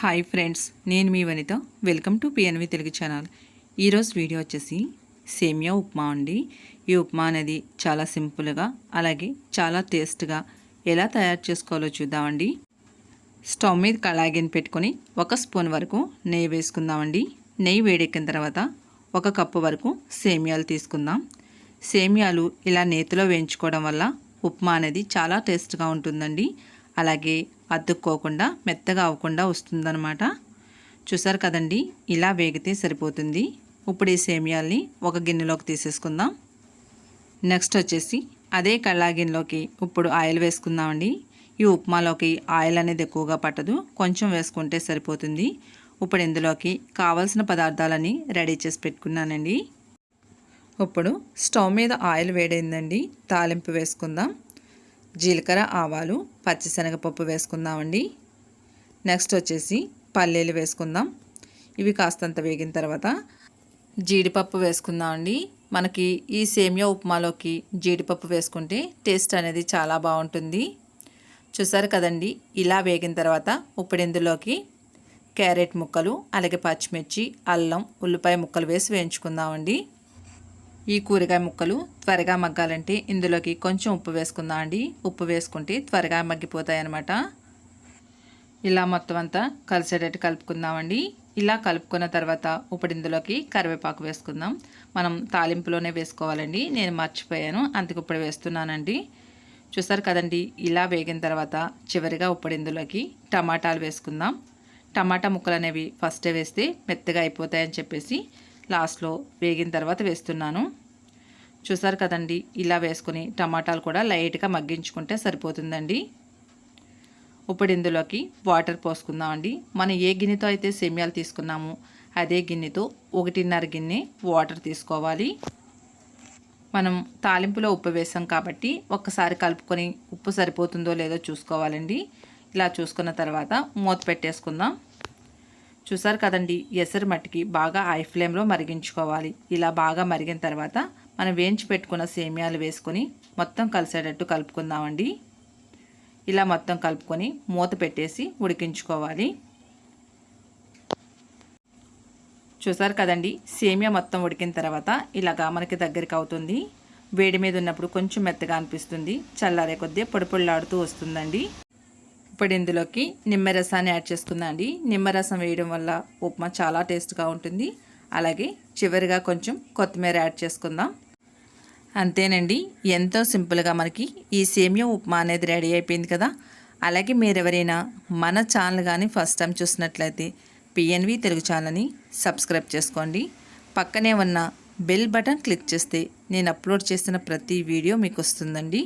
Hi friends నేను మీ Vanitha. Welcome to PNV Telugu channel. ఈరోజు video వచ్చేసి సేమియా ఉప్మా అండి. ఈ ఉప్మా అనేది చాలా సింపుల్గా అలాగే చాలా టేస్ట్గా ఎలా తయారు చేసుకోవాలో చూద్దామండి. స్టవ్ మీద కళాగిని పెట్టుకొని ఒక స్పూన్ వరకు నెయ్యి వేసుకుందామండి. నెయ్యి వేడెక్కిన తర్వాత ఒక కప్పు వరకు సేమియాలు తీసుకుందాం. సేమియాలు ఇలా నేతిలో వేయించుకోవడం వల్ల ఉప్మా అనేది చాలా టేస్ట్గా ఉంటుందండి. అలాగే అతుక్కోకుండా మెత్తగా అవ్వకుండా వస్తుందనమాట చూసారు కదండి ఇలా వేగితే సరిపోతుంది. ఇప్పుడు ఈ సేమియాల్ని ఒక గిన్నెలోకి తీసేసుకుందాం. నెక్స్ట్ వచ్చేసి అదే కళ్ళా గిన్నెలోకి ఇప్పుడు ఆయిల్ వేసుకుందామండి. ఈ ఉప్మాలోకి ఆయిల్ అనేది ఎక్కువగా పట్టదు కొంచెం వేసుకుంటే సరిపోతుంది. ఇప్పుడు ఇందులోకి కావలసిన పదార్థాలని రెడీ చేసి పెట్టుకున్నానండి. ఇప్పుడు స్టవ్ మీద ఆయిల్ వేడైందండి తాలింపు వేసుకుందాం. జీలకర్ర ఆవాలు పచ్చిశనగపప్పు వేసుకుందామండి. నెక్స్ట్ వచ్చేసి పల్లీలు వేసుకుందాం. ఇవి కాస్తంత వేగిన తర్వాత జీడిపప్పు వేసుకుందామండి. మనకి ఈ సేమియా ఉప్మాలోకి జీడిపప్పు వేసుకుంటే టేస్ట్ అనేది చాలా బాగుంటుంది. చూసారు కదండి ఇలా వేగిన తర్వాత ఇప్పుడు ఇందులోకి క్యారెట్ ముక్కలు అలాగే పచ్చిమిర్చి అల్లం ఉల్లిపాయ ముక్కలు వేసి వేయించుకుందామండి. ఈ కూరగాయ ముక్కలు త్వరగా మగ్గాలంటే ఇందులోకి కొంచెం ఉప్పు వేసుకుందాం అండి? ఉప్పు వేసుకుంటే త్వరగా మగ్గిపోతాయి అన్నమాట ఇలా మొత్తం అంతా కలిసేటట్టు కలుపుకుందామండి. ఇలా కలుపుకున్న తర్వాత ఇప్పుడు ఇందులోకి కరివేపాకు వేసుకుందాం. మనం తాలింపులోనే వేసుకోవాలండి. నేను మర్చిపోయాను అందుకు ఇప్పుడు వేస్తున్నానండి. చూసారు కదండి ఇలా వేగిన తర్వాత చివరిగా ఇప్పుడు ఇందులోకి టమాటాలు వేసుకుందాం. టమాటా ముక్కలు అనేవి ఫస్టే వేస్తే మెత్తగా అయిపోతాయని చెప్పేసి లాస్ట్లో వేగిన తర్వాత వేస్తున్నాను. చూసారు కదండి ఇలా వేసుకొని టమాటాలు కూడా లైట్గా మగ్గించుకుంటే సరిపోతుందండి. ఇప్పుడు ఇందులోకి వాటర్ పోసుకుందామండి. మనం ఏ గిన్నెతో అయితే సేమియాలు తీసుకున్నామో అదే గిన్నెతో ఒకటిన్నర గిన్నె వాటర్ తీసుకోవాలి. మనం తాలింపులో ఉప్పు వేసాం కాబట్టి ఒక్కసారి కలుపుకొని ఉప్పు సరిపోతుందో లేదో చూసుకోవాలండి. ఇలా చూసుకున్న తర్వాత మూత పెట్టేసుకుందాం. చూసారు కదండి ఎసరు మట్టికి బాగా హై ఫ్లేమ్లో మరిగించుకోవాలి. ఇలా బాగా మరిగిన తర్వాత మనం వేయించి పెట్టుకున్న సేమియాలు వేసుకొని మొత్తం కలిసేటట్టు కలుపుకుందామండి. ఇలా మొత్తం కలుపుకొని మూత పెట్టేసి ఉడికించుకోవాలి. చూసారు కదండి? సేమియా మొత్తం ఉడికిన తర్వాత ఇలాగా మనకి దగ్గరికి అవుతుంది. వేడి మీద ఉన్నప్పుడు కొంచెం మెత్తగా అనిపిస్తుంది. చల్లారే కొద్దీ పొడిపొడిలాడుతూ వస్తుందండి. ఇప్పుడు ఇందులోకి నిమ్మరసాన్ని యాడ్ చేసుకుందాం అండి. నిమ్మరసం వేయడం వల్ల ఉప్మా చాలా టేస్ట్గా ఉంటుంది. అలాగే చివరిగా కొంచెం కొత్తిమీర యాడ్ చేసుకుందాం. అంతేనండి. ఎంతో సింపుల్గా మనకి ఈ సేమియా ఉప్మా అనేది రెడీ అయిపోయింది కదా. అలాగే మీరు ఎవరైనా మన ఛానల్ కానీ ఫస్ట్ టైం చూసినట్లయితే పిఎన్వి తెలుగు ఛానల్ని సబ్స్క్రైబ్ చేసుకోండి. పక్కనే ఉన్న బెల్ బటన్ క్లిక్ చేస్తే నేను అప్లోడ్ చేసిన ప్రతి వీడియో మీకు వస్తుందండి.